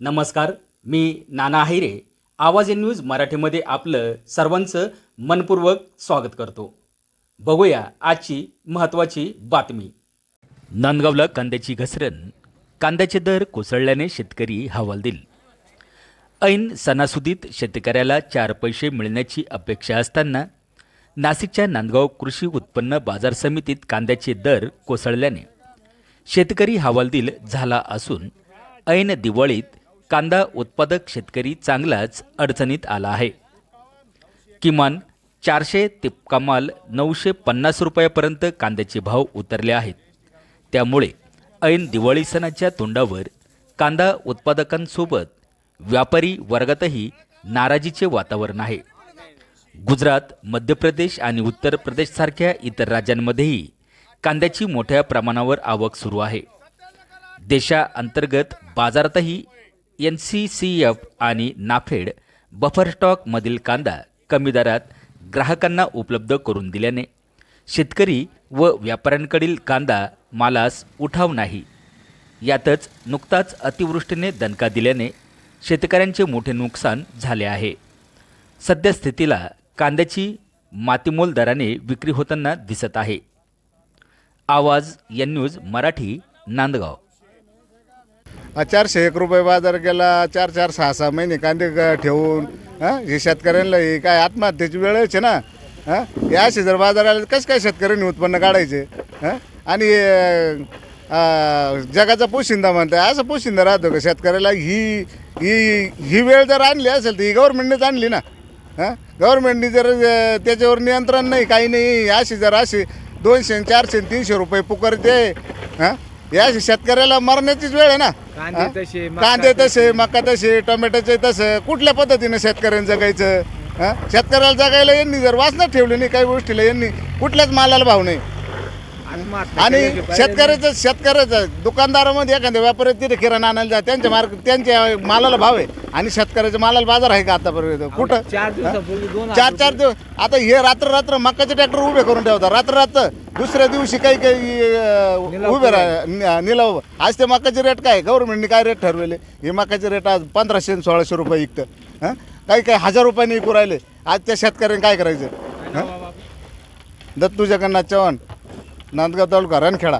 नमस्कार मी नाना हिरे आवाज N news मराठीमध्ये आपलं सर्वांचं मनपूर्वक स्वागत करतो. बघूया आजची महत्त्वाची बातमी. नांदगावला कांद्याची घसरण कांद्याचे दर कोसळल्याने शेतकरी हवालदिल. ऐन सणासुदीत शेतकऱ्याला चार पैसे मिळण्याची अपेक्षा असताना नाशिकच्या नांदगाव कृषी उत्पन्न बाजार समितीत कांद्याचे दर कोसळल्याने शेतकरी हवालदिल झाला असून ऐन दिवाळीत कांदा उत्पादक शेतकरी चांगलाच अडचणीत आला आहे. किमान चारशे ते कमाल नऊशे पन्नास रुपयापर्यंत कांद्याचे भाव उतरले आहेत. त्यामुळे ऐन दिवाळी सणाच्या तोंडावर कांदा उत्पादकांसोबत व्यापारी वर्गातही नाराजीचे वातावरण आहे. गुजरात मध्य प्रदेश आणि उत्तर प्रदेशसारख्या इतर राज्यांमध्येही कांद्याची मोठ्या प्रमाणावर आवक सुरू आहे. देशाअंतर्गत बाजारातही एन सी सी एफ आणि नाफेड बफर स्टॉकमधील कांदा कमी दरात ग्राहकांना उपलब्ध करून दिल्याने शेतकरी व व्यापाऱ्यांकडील कांदा मालास उठाव नाही. यातच नुकताच अतिवृष्टीने दणका दिल्याने शेतकऱ्यांचे मोठे नुकसान झाले आहे. सध्या स्थितीला कांद्याची मातीमोल दराने विक्री होताना दिसत आहे. आवाज या न्यूज मराठी नांदगाव. चारशे एक रुपये बाजार गेला चार चार सहा सहा महिने कांदे ठेवून हां हे शेतकऱ्यांना हे काय आत्महत्येची वेळच आहे ना? हां हे असे जर बाजार आले कसं काय शेतकऱ्यांनी उत्पन्न काढायचे? हां आणि जगाचा पोशिंदा म्हणताय असं पोशिंदा राहतो का शेतकऱ्याला? ही ही ही वेळ जर आणली असेल तर ही गव्हर्नमेंटनेच आणली ना? हां गव्हर्नमेंटने जर त्याच्यावर नियंत्रण नाही काही नाही अशी जर अशी दोनशे आणि चारशे आणि तीनशे रुपये पुकारते हां अशी शेतकऱ्याला मरण्याचीच वेळ आहे ना कांदे हा? तसे, मका कांदे तसे मका तसे टोमॅटोचे तसं कुठल्या पद्धतीने शेतकऱ्यांनी जगायचं हा? शेतकऱ्याला जगायला यांनी जर वाचना ठेवली नाही काही गोष्टीला यांनी कुठल्याच मालाला भाव नाही आणि शेतकऱ्याचं शेतकऱ्याचं दुकानदारामध्ये एखाद्या व्यापारी तिथे किराणा आणायला जा त्यांच्या मार्ग त्यांच्या मालाला भाव आहे. आणि शेतकऱ्याच्या मालाला बाजार आहे का आतापर्यंत? कुठं? चार दिवसापूर्वी दोन चार चार दिवस. आता हे रात्र रात्र मकाचे ट्रॅक्टर उभे करून ठेवतात. रात्र रात्र दुसऱ्या दिवशी काही काही अं, निलाव उभे राह निलाव आज ते मकाचे रेट काय? गव्हर्नमेंटने काय रेट ठरवले? हे मकाचे रेट आज पंधराशे आणि सोळाशे रुपये विकतं. हां? काही काही हजार रुपयाने विकू राहिले. आज त्या शेतकऱ्यांनी काय करायचं? हां? दत्तू जगन्नाथ चव्हाण. नांदगाव तालुका रणखेडा